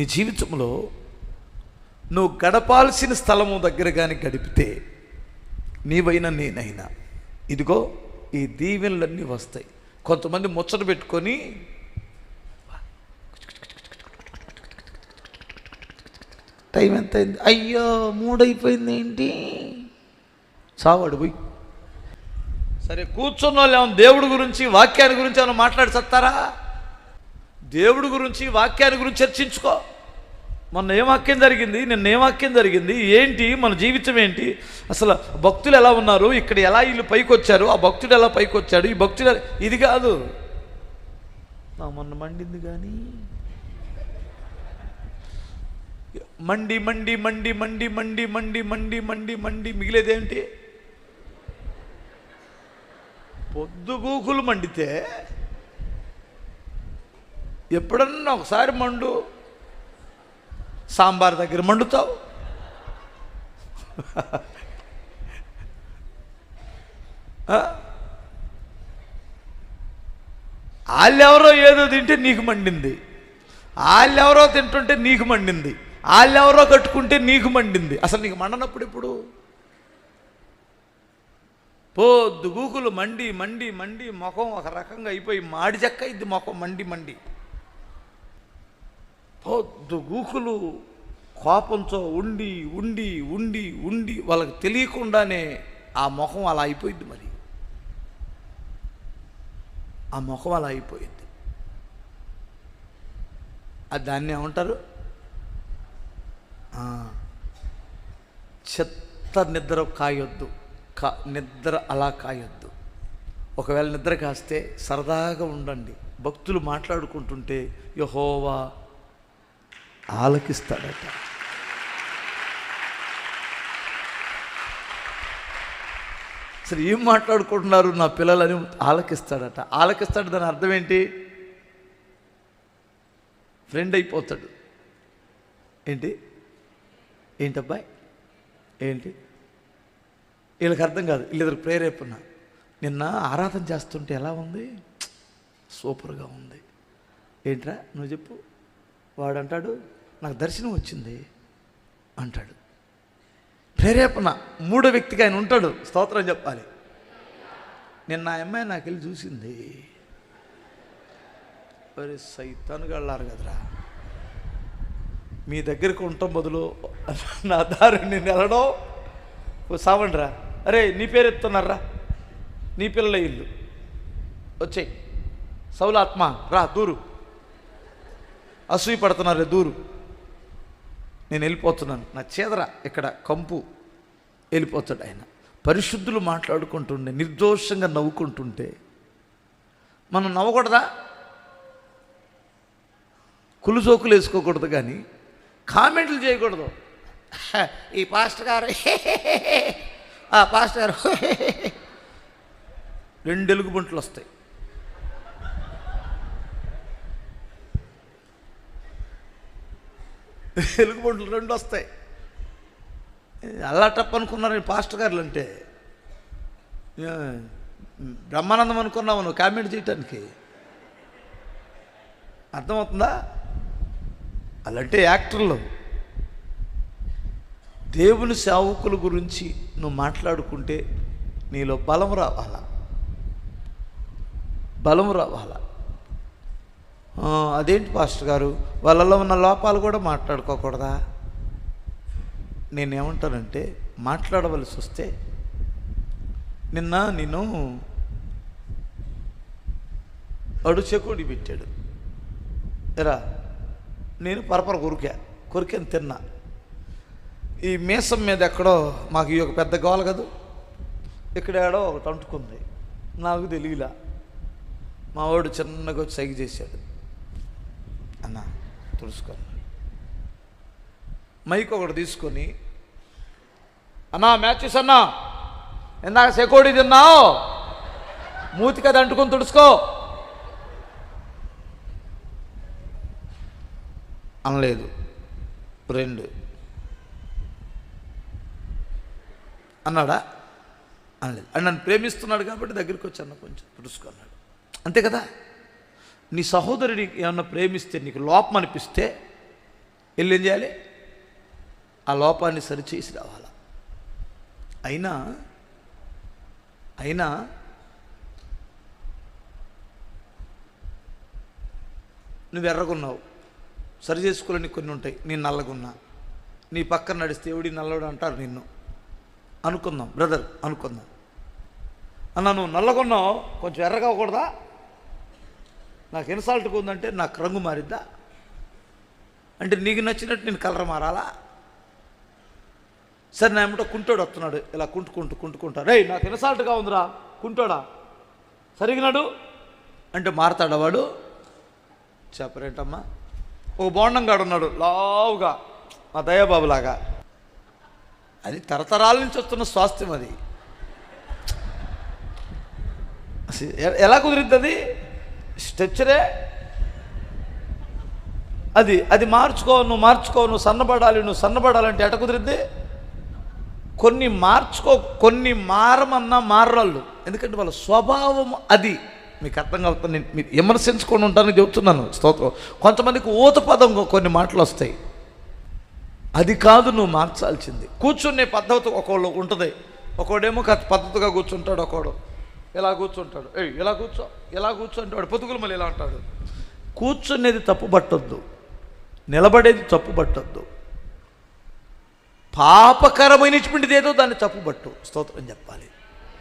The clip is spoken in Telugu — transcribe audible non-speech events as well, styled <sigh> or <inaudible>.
నీ జీవితంలో నువ్వు గడపాల్సిన స్థలము దగ్గర కానీ గడిపితే నీవైనా నేనైనా. ఇదిగో ఈ దీవెనలన్నీ వస్తాయి. కొంతమంది ముచ్చట పెట్టుకొని టైం ఎంత అయింది అయ్యో మూడైపోయింది ఏంటి? చావాడు పోయి. సరే కూర్చున్న వాళ్ళు ఏమో దేవుడి గురించి వాక్యాన్ని గురించి ఏమైనా మాట్లాడి సత్తారా? దేవుడి గురించి వాక్యాన్ని గురించి చర్చించుకో. మొన్న ఏ వాక్యం జరిగింది? నిన్న ఏ వాక్యం జరిగింది? ఏంటి? మన జీవితం ఏంటి? అసలు భక్తులు ఎలా ఉన్నారు? ఇక్కడ ఎలా వీళ్ళు పైకి వచ్చారు ఆ భక్తుడు ఎలా పైకి వచ్చాడు ఈ భక్తుడు ఇది కాదు. నా మొన్న మండింది కానీ మండి మండి మండి మండి మండి మండి మండి మండి మండి మిగిలేదేంటి పొద్దుగూకులు మండితే ఎప్పుడన్నా ఒకసారి మండు సాంబార్ దగ్గర మండుతావు. వాళ్ళెవరో ఏదో తింటే నీకు మండింది. వాళ్ళెవరో తింటుంటే నీకు మండింది. వాళ్ళెవరో కట్టుకుంటే నీకు మండింది. అసలు నీకు మండనప్పుడు ఇప్పుడు పొద్దు గూకులు మండి మండి మండి ముఖం ఒక రకంగా అయిపోయి మాడి చెక్క ఇది ముఖం మండి మండి. పొద్దు గూకులు కోపంతో ఉండి ఉండి ఉండి ఉండి వాళ్ళకి తెలియకుండానే ఆ ముఖం అలా అయిపోయింది మరి. ఆ ముఖం అలా అయిపోయింది. అది దాన్ని ఏమంటారు? చెత్త నిద్ర కాయొద్దు. కా నిద్ర అలా కాయొద్దు. ఒకవేళ నిద్ర కాస్తే సరదాగా ఉండండి. భక్తులు మాట్లాడుకుంటుంటే యహోవా ఆలకిస్తాడట. సరే ఏం మాట్లాడుకుంటున్నారు నా పిల్లలని ఆలకిస్తాడట. ఆలకిస్తాడు దాని అర్థం ఏంటి? ఫ్రెండ్ అయిపోతాడు. ఏంటి? ఏంటబ్బాయి ఏంటి? వీళ్ళకి అర్థం కాదు. వీళ్ళిద్దరు ప్రేరేపణ. నిన్న ఆరాధన చేస్తుంటే ఎలా ఉంది? సూపర్గా ఉంది. ఏంట్రా? నువ్వు చెప్పు. వాడు అంటాడు నాకు దర్శనం వచ్చింది అంటాడు. ప్రేరేపణ మూడో వ్యక్తికి ఆయన ఉంటాడు స్తోత్రం చెప్పాలి. నిన్న ఆ అమ్మాయి నాకు వెళ్ళి చూసింది. మరి సైతానుగా వెళ్ళారు కదరా. మీ దగ్గరికి ఉండటం బదులు నా దారి నేను వెళ్ళడం. ఓ సావండిరా. అరే నీ పేరు ఎత్తున్నారా నీ పిల్లల ఇల్లు. వచ్చేయి. సౌలాత్మ రా దూరు. అసూయ పడుతున్నారు దూరు నేను వెళ్ళిపోతున్నాను. నా చేదర ఇక్కడ కంపు వెళ్ళిపోతాడు ఆయన. పరిశుద్ధులు మాట్లాడుకుంటుండే నిర్దోషంగా నవ్వుకుంటుంటే మనం నవ్వకూడదా? కులుసోకులు వేసుకోకూడదు కానీ కామెంట్లు చేయకూడదు. <laughs> ఈ పాస్టర్ గారు <laughs> ఆ పాస్టర్ గారు <laughs> రెండు ఎలుగుబంట్లు వస్తాయి. ఎలుగుబంట్లు రెండు వస్తాయి. అల్లాటప్ అనుకున్నారు పాస్టర్ గారులు అంటే బ్రహ్మానందం అనుకున్నావు నువ్వు కామెంట్ చేయటానికి. అర్థమవుతుందా? అలాంటి యాక్టర్లు. దేవుని సేవకుల గురించి నువ్వు మాట్లాడుకుంటే నీలో బలం రావాలా? బలం రావాలా? అదేంటి పాస్టర్ గారు? వాళ్ళలో ఉన్న లోపాలు కూడా మాట్లాడుకోకూడదా? నేనేమంటానంటే మాట్లాడవలసి వస్తే నిన్న నేను అడు పెట్టాడు. ఎరా నేను పరపర కొరికా కొరికని తిన్నా. ఈ మీసం మీద ఎక్కడో మాకు ఈ ఒక పెద్ద గోల కదా. ఇక్కడ ఏడో ఒకటి అంటుకుంది. నాకు తెలియలా. మా వాడు చిన్నగా వచ్చి సైగ చేశాడు. అన్న తుడుచుకొని. మైక్ ఒకటి తీసుకొని అన్నా మ్యాచెస్ అన్నా ఇందాక సెకోడి తిన్నావు? మూతికి అది అంటుకొని తుడుచుకో. అనలేదు. రెండు. అన్నాడా? అనలేదు. అండ్ నన్ను ప్రేమిస్తున్నాడు కాబట్టి దగ్గరికి వచ్చి అన్న కొంచెం తుడుచుకున్నాడు అంతే కదా? నీ సహోదరుడికి ఏమన్నా ప్రేమిస్తే నీకు లోపం అనిపిస్తే వెళ్ళి ఏం చేయాలి? ఆ లోపాన్ని సరిచేసి రావాల. అయినా అయినా నువ్వు ఎర్రగున్నావు. సరి చేసుకోలేని కొన్ని ఉంటాయి. నేను నల్లగున్నా. నీ పక్కన నడిస్తే ఎవడి నల్లడు అంటారు నిన్ను. అనుకుందాం. బ్రదర్ అనుకుందాం. అన్న నువ్వు నల్లగున్నావు. కొంచెం ఎర్రగా అవ్వకూడదా? నాకు ఇన్సాల్ట్గా ఉందంటే నాకు రంగు మారిద్దా? అంటే నీకు నచ్చినట్టు నేను కలర్ మారాలా? సరే నా ఏమిటో కుంటోడు వస్తున్నాడు. ఇలా కుంటుకుంటూ కుంటుకుంటా. రే నాకు ఇన్సాల్ట్గా ఉందిరా. కుంటోడా? సరిగినాడు అంటే మారతాడా వాడు? చెప్పరేంటమ్మా? ఓ బోండంగాడు ఉన్నాడు. లావుగా. మా దయాబాబులాగా. అది తరతరాల నుంచి వస్తున్న స్వాస్థ్యం అది. ఎలా కుదిరిద్ది అది స్ట్రెచ్చరే? అది అది మార్చుకో నువ్వు మార్చుకో నువ్వు సన్నబడాలి నువ్వు సన్నబడాలంటే ఎట కుదిరిద్ది? కొన్ని మార్చుకో కొన్ని మారమన్నా మారరాళ్ళు. ఎందుకంటే వాళ్ళ స్వభావం అది. మీకు అర్థం కావుతుంది నేను మీరు విమర్శించుకొని ఉంటానని చెబుతున్నాను. స్తోత్రం. కొంతమందికి ఊత పదం కొన్ని మాటలు వస్తాయి. అది కాదు నువ్వు మార్చాల్సింది. కూర్చునే పద్ధతి ఒకళ్ళు ఉంటుంది. ఒకడేమో పద్ధతిగా కూర్చుంటాడు ఒకడు ఇలా కూర్చుంటాడు? ఏ ఇలా కూర్చో ఇలా కూర్చో వాడు పొతుకులు మళ్ళీ ఇలా అంటాడు? కూర్చునేది తప్పు పట్టొద్దు. నిలబడేది తప్పు పట్టొద్దు. పాపకరమైనటువంటిది ఏదో దాన్ని తప్పు పట్టు. స్తోత్రం చెప్పాలి.